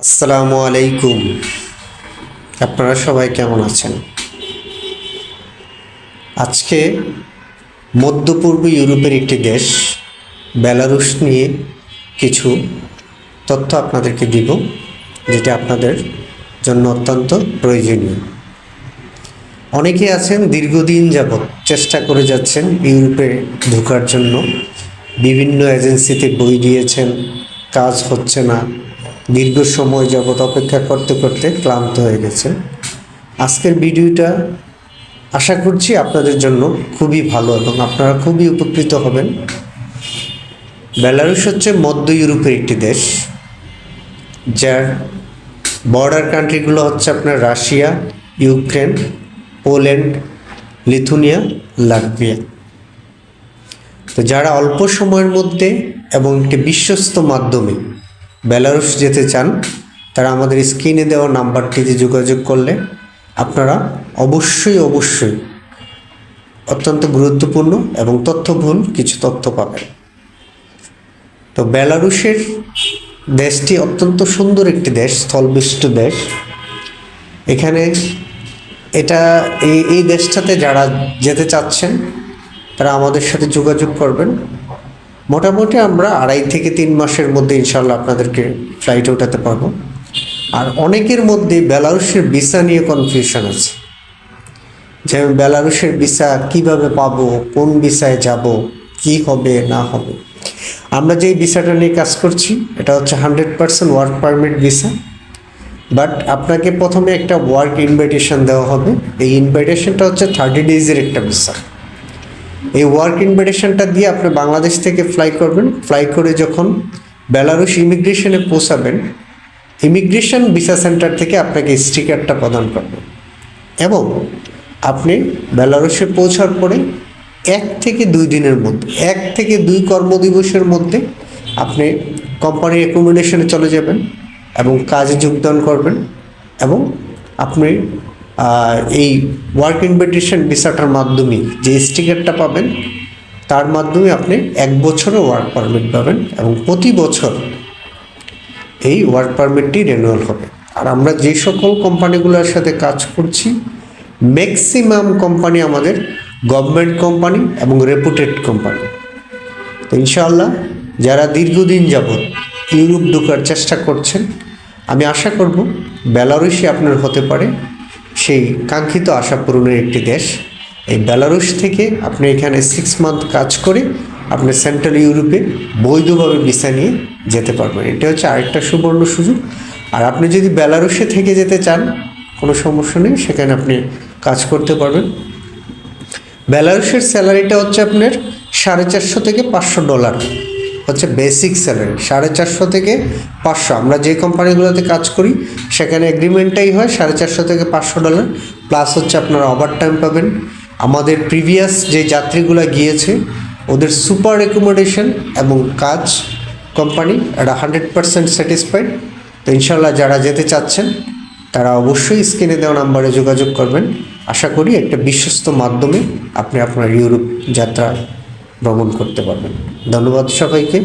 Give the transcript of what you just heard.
আসসালামু আলাইকুম। আপনারা সবাই কেমন আছেন? আজকে মধ্যপূর্ব ইউরোপের একটি দেশ, বেলারুশ নিয়ে কিছু তথ্য আপনাদেরকে দিব, যেটা আপনাদের জন্য অত্যন্ত প্রয়োজনীয়। অনেকে আছেন, দীর্ঘদিন যাবৎ চেষ্টা করে যাচ্ছেন ইউরোপে ঢোকার জন্য। বিভিন্ন এজেন্সিতে বই দিয়েছেন, কাজ হচ্ছে না। দীর্ঘ সময় যাবৎ অপেক্ষা করতে করতে ক্লান্ত হয়ে গেছে আজকের ভিডিওটা আশা করছি আপনাদের জন্য খুবই ভালো এবং আপনারা খুবই উপকৃত হবেন। বেলারুশ হচ্ছে মধ্য ইউরোপের একটি দেশ, যার বর্ডার কান্ট্রিগুলো হচ্ছে আপনার Russia, Ukraine, Poland, Lithuania, Latvia. তো যারা অল্প সময়ের মধ্যে এবং একটি বিশ্বস্ত মাধ্যমে বেলারুশ যেতে চান, তারা আমাদের স্ক্রিনে দেওয়া নাম্বারটিতে যোগাযোগ করলে আপনারা অবশ্যই অবশ্যই অত্যন্ত গুরুত্বপূর্ণ এবং তথ্যবহুল কিছু তথ্য পাবেন। তো বেলারুশের দেশটি অত্যন্ত সুন্দর একটি দেশ, স্থলবিষ্ট দেশ। এখানে এটা, এই এই দেশটাতে যারা যেতে চাচ্ছেন, তারা আমাদের সাথে যোগাযোগ করবেন। মোটামুটি আমরা আড়াই থেকে তিন মাসের মধ্যে ইনশাল্লাহ আপনাদেরকে ফ্লাইটে ওঠাতে পারব। আর অনেকের মধ্যে বেলারুশের ভিসা নিয়ে কনফিউশন আছে। যে আমি বেলারুশের ভিসা কীভাবে পাবো, কোন ভিসায় যাব, কি হবে, না হবে। আমরা যেই ভিসাটা নিয়ে কাজ করছি, এটা হচ্ছে hundred percent work permit visa. But আপনাকে প্রথমে একটা ওয়ার্ক ইনভাইটেশন দেওয়া হবে। এই ইনভাইটেশনটা হচ্ছে থার্টি ডেজের একটা ভিসা। এই ওয়ার্ক ইনভাইটেশনটা দিয়ে আপনি বাংলাদেশ থেকে ফ্লাই করবেন। ফ্লাই করে যখন বেলারুশ ইমিগ্রেশনে পৌঁছাবেন ইমিগ্রেশন ভিসা সেন্টার থেকে আপনাকে স্টিকারটা প্রদান করবে। এবং আপনি বেলারুশে পৌঁছার পরে এক থেকে দুই দিনের মধ্যে, এক থেকে দুই কর্মদিবসের মধ্যে আপনি কোম্পানির অ্যাকোমোডেশনে চলে যাবেন এবং কাজে যোগদান করবেন এবং আপনি এই ওয়ার্ক ইনভিটেশন ভিসাটার মাধ্যমে যে স্টিকারটা পাবেন, তার মাধ্যমে আপনি এক বছরও ওয়ার্ক পারমিট পাবেন এবং প্রতি বছর এই ওয়ার্ক পারমিটটি রেনুয়াল হবে। আর আমরা যে সকল কোম্পানিগুলোর সাথে কাজ করছি ম্যাক্সিমাম কোম্পানি আমাদের গভর্নমেন্ট কোম্পানি এবং রেপুটেড কোম্পানি তো ইনশাআল্লাহ যারা দীর্ঘদিন যাবৎ ইউরোপ ঢোকার চেষ্টা করছেন, আমি আশা করব বেলারুশই আপনার হতে পারে সেই কাঙ্ক্ষিত আশা পূরণের একটি দেশ। এই বেলারুশ থেকে আপনি এখানে সিক্স মান্থ কাজ করে আপনি সেন্ট্রাল ইউরোপে বৈধভাবে ভিসা নিয়ে যেতে পারবেন। এটা হচ্ছে আরেকটা সুবর্ণ সুযোগ। আর আপনি যদি বেলারুশে থেকে যেতে চান, কোনো সমস্যা নেই, সেখানে আপনি কাজ করতে পারবেন। বেলারুশের স্যালারিটা হচ্ছে আপনার সাড়ে চারশো থেকে পাঁচশো ডলার। হচ্ছে বেসিক স্যালারি সাড়ে চারশো থেকে পাঁচশো। আমরা যে কোম্পানিগুলোতে কাজ করি, সেখানে এগ্রিমেন্টটাই হয় সাড়ে চারশো থেকে পাঁচশো ডলার প্লাস হচ্ছে আপনারা ওভার টাইম পাবেন। আমাদের প্রিভিয়াস যে যাত্রীগুলো গিয়েছে, ওদের সুপার অ্যাকোমোডেশন এবং কাজ কোম্পানি এটা হান্ড্রেড পার্সেন্ট স্যাটিসফাইড তো ইনশাল্লাহ যারা যেতে চাচ্ছেন, তারা অবশ্যই স্ক্রিনে দেওয়া নাম্বারে যোগাযোগ করবেন। আশা করি একটা বিশ্বস্ত মাধ্যমে আপনি আপনার ইউরোপ যাত্রা ভ্রমণ করতে পারবেন। ধন্যবাদ সবাইকে।